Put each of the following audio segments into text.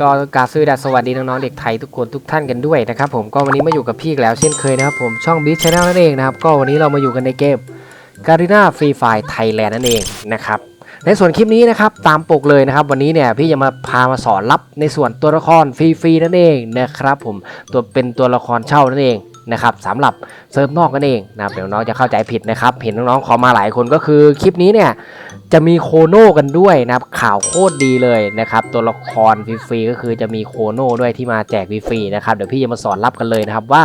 ก็กาซื้อดาสวัสดีน้องๆเด็กไทยทุกคนทุกท่านกันด้วยนะครับผมก็วันนี้มาอยู่กับพี่อีกแล้วเช่นเคยนะครับผมช่องบิ๊กชาแนลนั่นเองนะครับก็วันนี้เรามาอยู่กันในเกมการีนาฟรีไฟไทยแลนด์นั่นเองนะครับในส่วนคลิปนี้นะครับตามปกเลยนะครับ วันนี้เนี่ยพี่จะมาพามาสอนรับในส่วนตัวละครฟรีๆนั่นเองนะครับผมตัวเป็นตัวละครเช่านั่นเอง นะครับสำหรับเซิร์ฟนอกนั่นเองนะครับเดี๋ยวน้องจะเข้าใจผิดนะครับ เห็นน้องๆขอมาหลายคนก็คือคลิปนี้เนี่ยจะมีโคโน่กันด้วยนะครับข่าวโคตรดีเลยนะครับตัวละครฟรีๆก็คือจะมีโคโน่ด้วยที่มาแจกฟรีๆนะครับเดี๋ยวพี่จะมาสอนรับกันเลยนะครับว่า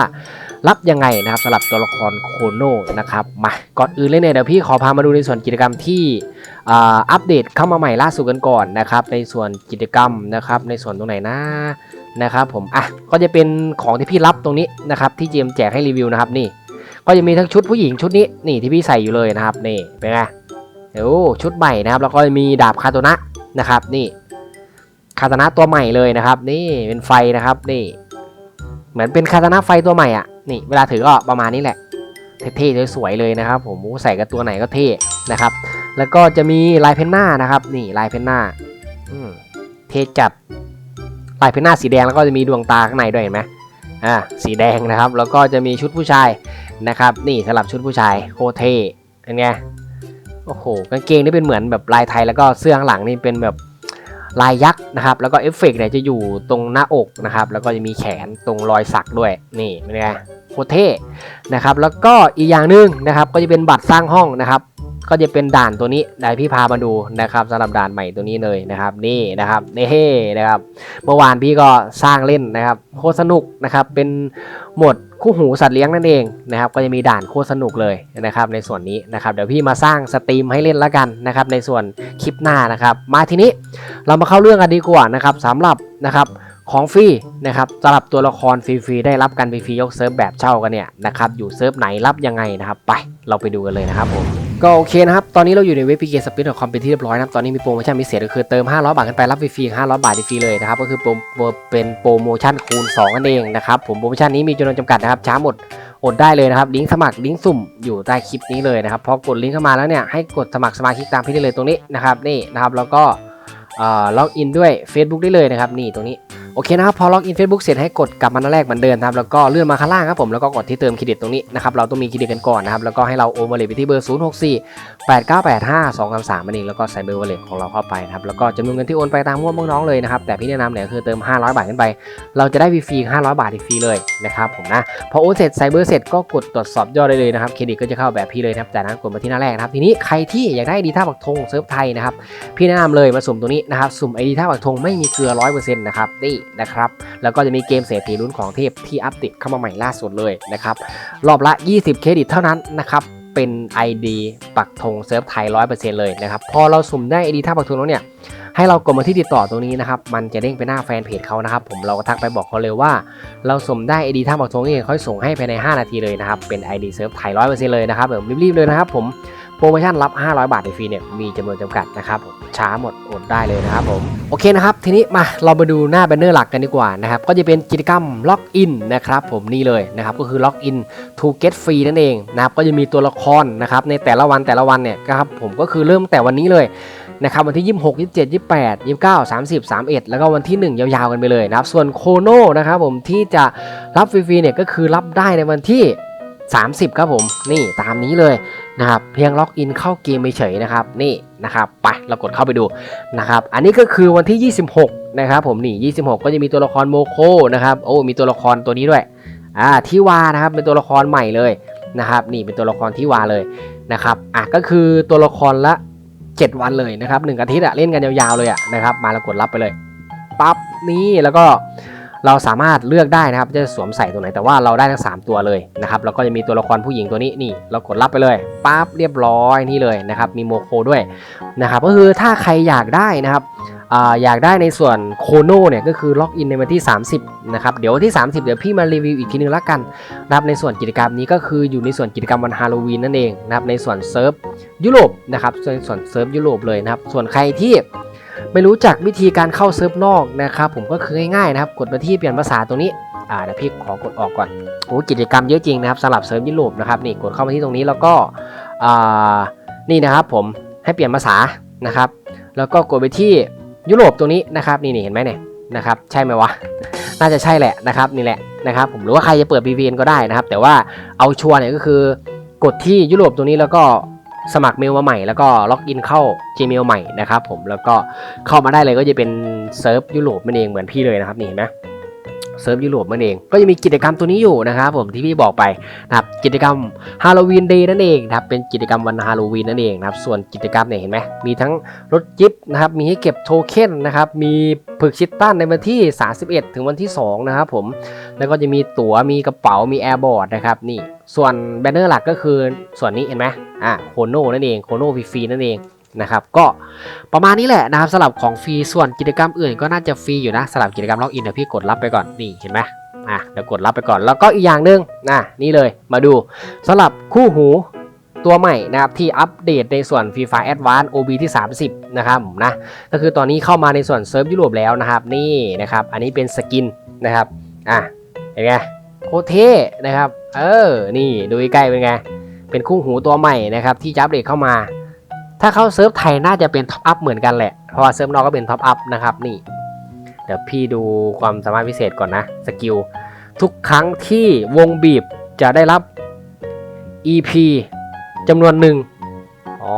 รับยังไงนะครับสำหรับตัวละครโคโน่นะครับมาก่อนอื่นเลยเนี่ยเดี๋ยวพี่ขอพามาดูในส่วนกิจกรรมที่อัปเดตเข้ามาใหม่ล่าสุดกันก่อนนะครับในส่วนกิจกรรมนะครับในส่วนตรงไหนนะ นะครับผมอะก็จะเป็นของที่พี่รับตรงนี้นะครับที่เจมแจกให้รีวิวนะครับนี่ ก็จะมีทั้งชุดผู้หญิงชุดนี้นี่ที่พี่ใส่อยู่เลยนะครับนี่เป็นไงโอ้ชุดใหม่นะครับแล้วก็มีดาบคาโตนะนะครับนี่คาตนะตัวใหม่เลยนะครับ นี่เป็นไฟนะครับนี่ เหมือนเป็นคาตนะไฟตัวใหม่อะนี่เวลาถือก็ประมาณนี้แหละเท่ๆสวยๆเลยนะครับ ผมโอ้ใส่กับตัวไหนก็เท่นะครับ แล้วก็จะมีลายเพนหน้านะครับ นี่ลายเพนหน้าอืมเท่จัด ลายพนหน้าสีแดงแล้วก็จะมีดวงตาข้างในด้วยเห็นไหมอ่าสีแดงนะครับ แล้วก็จะมีชุดผู้ชายนะครับ นี่สำหรับชุดผู้ชายโคเท่เป็นไงโอ้โหกางเกงนี่เป็นเหมือนแบบลายไทยแล้วก็เสื้อข้างหลังนี่เป็นแบบลายยักษ์นะครับ แล้วก็เอฟเฟกต์เนี่ยจะอยู่ตรงหน้าอกนะครับ แล้วก็จะมีแขนตรงรอยสักด้วยนี่เป็นไงโคเท่นะครับ แล้วก็อีกอย่างหนึ่งนะครับ ก็จะเป็นบัตรสร้างห้องนะครับ ก็จะเป็นด่านตัวนี้ได้พี่พามาดูนะครับสำหรับด่านใหม่ตัวนี้เลยนะครับนี่นะครับนี่นะครับ เมื่อวานพี่ก็สร้างเล่นนะครับโคตรสนุกนะครับเป็นหมดคู่หูสัตว์เลี้ยงนั่นเองนะครับก็จะมีด่านโคตรสนุกเลยนะครับในส่วนนี้นะครับเดี๋ยวพี่มาสร้างสตรีมให้เล่นล้วกันนะครับในส่วนคลิปหน้านะครับ มาทีนี้เรามาเข้าเรื่องกันดีกว่านะครับสำหรับนะครับของฟรีนะครับสำหรับตัวละครฟรีๆได้รับกันฟรีๆยกเซิร์ฟแบบเช่ากันเนี่ยนะครับอยู่เซิร์ฟไหนรับยังไงนะครับ ไปเราไปดูกันเลยนะครับผม ก็โอเคนะครับ ตอนนี้เราอยู่ในเว็บพีเกสปินของคอมเป็นที่เรียบร้อยนะครับตอนนี้มีโปรโมชั่นพิเศษก็คือเติม 500 บาทขึ้นไปรับฟรีๆ500 บาทฟรีเลยนะครับ ก็คือโปรโปรเป็นโปรโมชั่นคูณ2นั่นเองนะครับ ผมโปรโมชั่นนี้มีจำนวนจำกัดนะครับ ช้าหมดอดได้เลยนะครับ ลิงก์สมัคร ลิงก์สุ่มอยู่ใต้คลิปนี้เลยนะครับพอกดลิงก์เข้ามาแล้วเนี่ย ให้กดสมัครสมาชิกตามพี่ได้เลยตรงนี้นะครับ นี่นะครับ แล้วก็ล็อกอินด้วย Facebook ได้เลยนะครับ นี่ตรงนี้ โอเคนะครับพอล็อกอิน Facebook เสร็จให้กดกลับมาหน้าแรกเหมือนเดิมครับแล้วก็เลื่อนมาข้างล่างครับผมแล้วก็กดที่เติมเครดิตตรงนี้นะครับเราต้องมีเครดิตกันก่อนนะครับแล้วก็ให้เราโอนวอลเล็ตไปที่เบอร์ 0 6 4 8 9 8 5 2 3 3นั่นเองแล้วก็ใส่เบอร์วอลเล็ตของเราเข้าไปนะครับแล้วก็จำนวนเงินที่โอนไปตามงวดน้องเลยนะครับแต่พี่แนะนำเนี่ยคือเติม 500 บาทขึ้นไป เราจะได้ฟรี500 บาทฟรีเลยนะครับผมนะพอโอนเสร็จใส่เบอร์เสร็จก็กดตรวจสอบยอดได้เลยนะครับเครดิตก็จะเข้าแบบพี่เลยนะครับจากนั้นกดมาที่หน้าแรกนะครับทีนี้ใครที่อยากได้ดีท่าปักธงเซิร์ฟไทยนะครับพี่แนะนำเลยมาสุ่มตัวนี้นะครับสุ่มไอดีท่าปักธงไม่มีเกลือ100%นะครับนี่นะครับ แล้วก็จะมีเกมเศรษฐีรุ่นของเทพที่อัปเดตเข้ามาใหม่ล่าสุดเลยนะครับ รอบละ 20 เครดิตเท่านั้นนะครับเป็น ID ปักธงเซิร์ฟไทย 100%เลยนะครับพอเราสุ่มได้ ID ท่าปักธงแล้วเนี่ยให้เรากดมาที่ติดต่อตรงนี้นะครับ มันจะเด้งไปหน้าแฟนเพจเขานะครับ ผมเราก็ทักไปบอกเขาเลยว่า เราสุ่มได้ ID ท่าปักธงนี่เขาส่งให้ภายใน 5 นาทีเลยนะครับ เป็น ID เซิร์ฟไทย100%เลยนะครับแบบรีบๆเลยนะครับผม โปรโมชั่นรับ 500 บาทในฟรีเนี่ยมีจำนวนจำกัดนะครับผมช้าหมดอดได้เลยนะครับผมโอเคนะครับ ทีนี้มาเรามาดูหน้าแบนเนอร์หลักกันดีกว่านะครับก็จะเป็นกิจกรรมล็อกอินนะครับผมนี่เลยนะครับก็คือล็อกอิน to get free นั่นเองนะครับก็จะมีตัวละครนะครับในแต่ละวันแต่ละวันเนี่ยครับผมก็คือเริ่มแต่วันนี้เลยนะครับวันที่ 26 27 28 29 30 31 แล้วก็วันที่ 1 ยาวๆกันไปเลยนะครับส่วนโคโนนะครับผมที่จะรับฟรีๆเนี่ยก็คือรับได้ในวันที่ 30 ครับผมนี่ตามนี้เลย นะครับเพียงล็อกอินเข้าเกมเฉยนะครับนี่นะครับไปเรากดเข้าไปดูนะครับอันนี้ก็คือวันที่ 26 นะครับผมนี่26 ก็จะมีตัวละครโมโคนะครับโอ้มีตัวละครตัวนี้ด้วยอ่าทิวานะครับเป็นตัวละครใหม่เลยนะครับนี่เป็นตัวละครทิวาเลยนะครับอะก็คือตัวละครละ 7 วันเลยนะครับหนึ่งอาทิตย์อะเล่นกันยาวๆเลยอะนะครับมาแล้วกดรับไปเลยปั๊บนี่แล้วก็ เราสามารถเลือกได้นะครับจะสวมใส่ตัวไหนแต่ว่าเราได้ทั้ง 3 ตัวเลยนะครับแล้วก็จะมีตัวละครผู้หญิงตัวนี้นี่เรากดรับไปเลยปั๊บเรียบร้อยนี่เลยนะครับมีโมโคด้วยนะครับก็คือถ้าใครอยากได้นะครับอยากได้ในส่วนโคโนเนี่ยก็คือล็อกอินในวันที่ 30นะครับเดี๋ยววันที่ 30 เดี๋ยวพี่มารีวิวอีกทีนึงละกันนะครับในส่วนกิจกรรมนี้ก็คืออยู่ในส่วนกิจกรรมวันฮาโลวีนนั่นเองนะครับในส่วนเซิร์ฟยุโรปนะครับส่วนส่วนเซิร์ฟยุโรปเลยนะครับส่วนใครที่ ไม่รู้จักวิธีการเข้าเซิร์ฟนอกนะครับผมก็คือง่ายๆนะครับกดมาที่เปลี่ยนภาษาตรงนี้อ่าเดี๋ยวพี่ขอกดออกก่อนโอ้กิจกรรมเยอะจริงนะครับสำหรับเซิร์ฟยุโรปนะครับนี่กดเข้ามาที่ตรงนี้แล้วก็อ่านี่นะครับผมให้เปลี่ยนภาษานะครับ แล้วก็กดไปที่ยุโรปตรงนี้นะครับนี่นี่เห็นไหมเนี่ยนะครับใช่ไหมวะน่าจะใช่แหละนะครับนี่แหละนะครับผมหรือว่าใครจะเปิด VPN ก็ได้นะครับ แต่ว่าเอาชัวร์เนี่ยก็คือกดที่ยุโรปตรงนี้แล้วก็ สมัครเมลมาใหม่แล้วก็ล็อกอินเข้า Gmail ใหม่นะครับผมแล้วก็เข้ามาได้เลยก็จะเป็นเซิร์ฟยุโรปนั่นเองเหมือนพี่เลยนะครับนี่เห็นไหม เซิร์ฟยุโรปนั่นเอง ก็จะมีกิจกรรมตัวนี้อยู่นะครับผมที่พี่บอกไปนะครับกิจกรรมฮาโลวีนเดย์นั่นเองนะครับเป็นกิจกรรมวันฮาโลวีนนั่นเองนะครับส่วนกิจกรรมเนี่ยเห็นไหมมีทั้งรถจิ๊บนะครับมีให้เก็บโทเค็นนะครับมีผึกชิตตันในวันที่ 31 ถึงวันที่ 2 นะครับผมแล้วก็จะมีตั๋วมีกระเป๋ามีแอร์บอร์ดนะครับนี่ส่วนแบนเนอร์หลักก็คือส่วนนี้เห็นไหมอะโคโน่นั่นเองโคโนฟรีๆนั่นเอง นะครับก็ประมาณนี้แหละนะครับสำหรับของฟรีส่วนกิจกรรมอื่นก็น่าจะฟรีอยู่นะสำหรับกิจกรรมล็อกอินเดี๋ยวพี่กดรับไปก่อนนี่เห็นไหมอะเดี๋ยวกดรับไปก่อนแล้วก็อีกอย่างหนึ่งนะนี่เลยมาดูสำหรับคู่หูตัวใหม่นะครับที่อัปเดตในส่วน Free Fire Advance OB ที่ 30 นะครับนะก็คือตอนนี้เข้ามาในส่วนเซิร์ฟยุโรปแล้วนะครับนี่นะครับอันนี้เป็นสกินนะครับอะเห็นไงโคเท่นะครับเออนี่ดูใกล้เป็นไงเป็นคู่หูตัวใหม่นะครับที่จะอัปเดตเข้ามา ถ้าเข้าเซิร์ฟไทยน่าจะเป็นท็อปอัพเหมือนกันแหละ เพราะว่าเซิร์ฟนอกก็เป็นท็อปอัพนะครับนี่ เดี๋ยวพี่ดูความสามารถพิเศษก่อนนะสกิลทุกครั้งที่วงบีบจะได้รับ EP จำนวนหนึ่งอ๋อ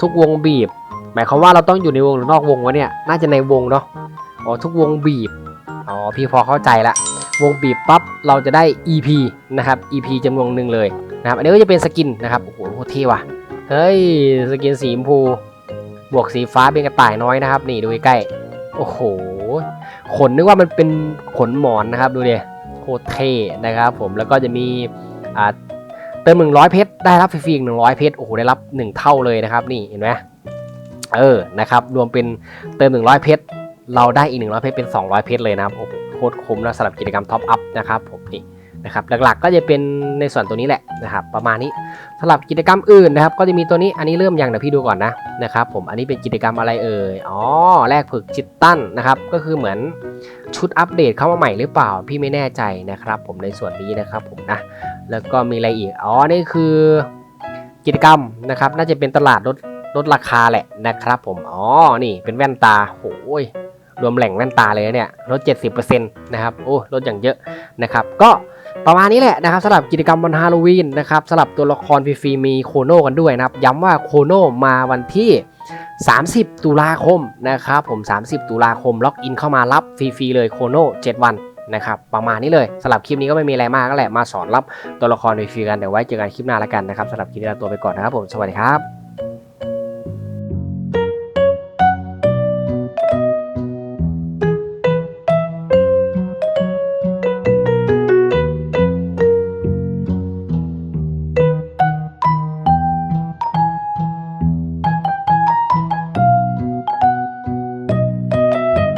ทุกวงบีบ หมายความว่าเราต้องอยู่ในวงหรือนอกวงวะเนี่ย น่าจะในวงเนาะ อ๋อ ทุกวงบีบ อ๋อ พี่พอเข้าใจละ วงบีบปั๊บ เราจะได้ EP นะครับ EP จำนวนหนึ่งเลยนะครับ อันนี้ก็จะเป็นสกินนะครับ โอ้โหเท่ว่ะ เฮ้ย สกินสีชมพู บวกสีฟ้าเป็นกระต่ายน้อยนะครับ นี่ดูใกล้โอ้โห ขนนึกว่ามันเป็นขนหมอนนะครับ ดูดิโคตรเท่นะครับผมแล้วก็จะมีอ่าเติม100เพชรได้รับฟรีอีก100เพชรโอ้โหได้รับ1เท่าเลยนะครับ นี่เห็นไหมเออนะครับ รวมเป็นเติม100เพชรเราได้อีก100เพชรเป็น200เพชรเลยนะครับโอ้โหโคตรคุ้มนะสำหรับกิจกรรมท็อปอัพนะครับผมนี่ นะครับหลักๆก็จะเป็นในส่วนตัวนี้แหละนะครับประมาณนี้สำหรับกิจกรรมอื่นนะครับ ก็จะมีตัวนี้อันนี้เริ่มยังเดี๋ยวพี่ดูก่อนนะนะครับผมอันนี้เป็นกิจกรรมอะไรเอ่ยอ๋อแลกผึกจิตตั้นนะครับก็คือเหมือนชุดอัปเดตเข้ามาใหม่หรือเปล่าพี่ไม่แน่ใจนะครับ ผมในส่วนนี้นะครับผมนะแล้วก็มีอะไรอีกอ๋อนี่คือกิจกรรมนะครับน่าจะเป็นตลาดลดลดราคาแหละนะครับผมอ๋อนี่เป็นแว่นตาโอ้ยรวมแหล่งแว่นตาเลยเนี่ยลด 70%นะครับโอ้ลดอย่างเยอะนะครับ ก็ ประมาณนี้แหละนะครับสำหรับกิจกรรมวันฮาโลวีนนะครับสำหรับตัวละครฟรีมีโคโน่กันด้วยนะครับ ย้ำว่าโคโน่มาวันที่ 30 ตุลาคมนะครับผม 30 ตุลาคม ล็อกอินเข้ามารับฟรีๆเลยโคโน่7วันนะครับประมาณนี้เลยสำหรับคลิปนี้ก็ไม่มีอะไรมากก็แหละมาสอนรับตัวละครฟรีๆกันเดี๋ยวไว้เจอกันคลิปหน้าล้วกันนะครับสำหรับคลิปนี้ลาตัวไปก่อนนะครับผมสวัสดีครับ